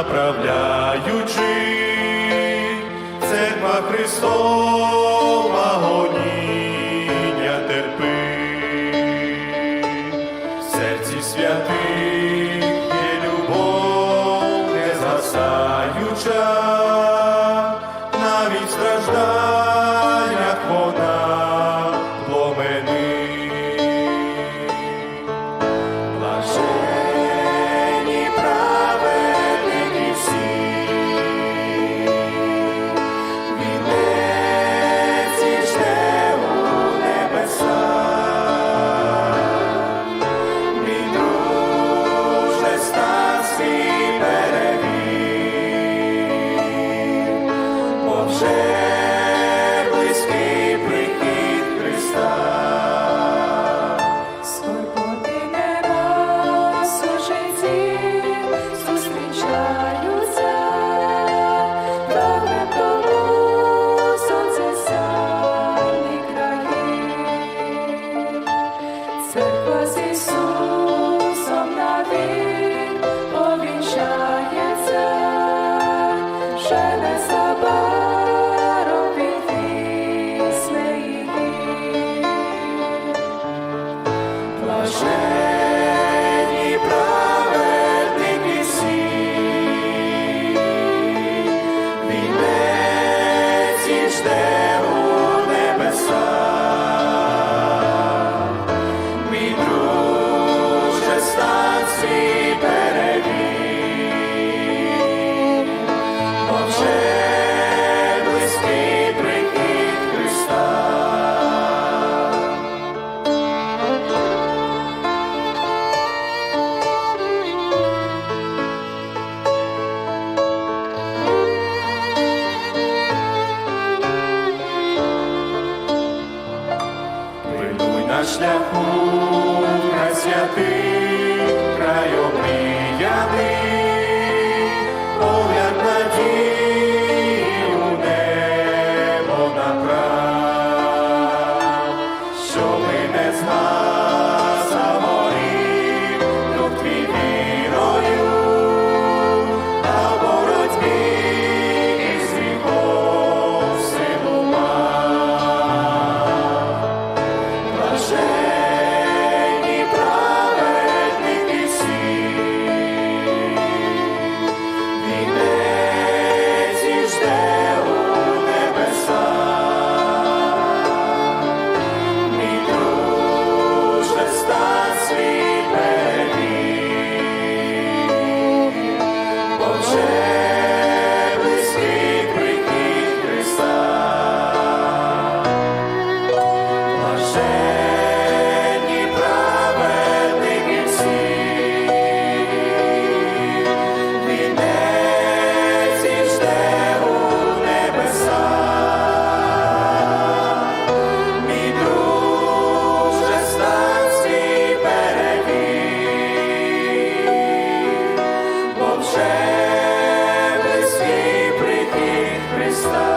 направляючи, церква Христова гоніння терпи, в серці святих. say на шляху просвятий край обріяний, погляд надії на небо що ми не знаємо. shame. Christ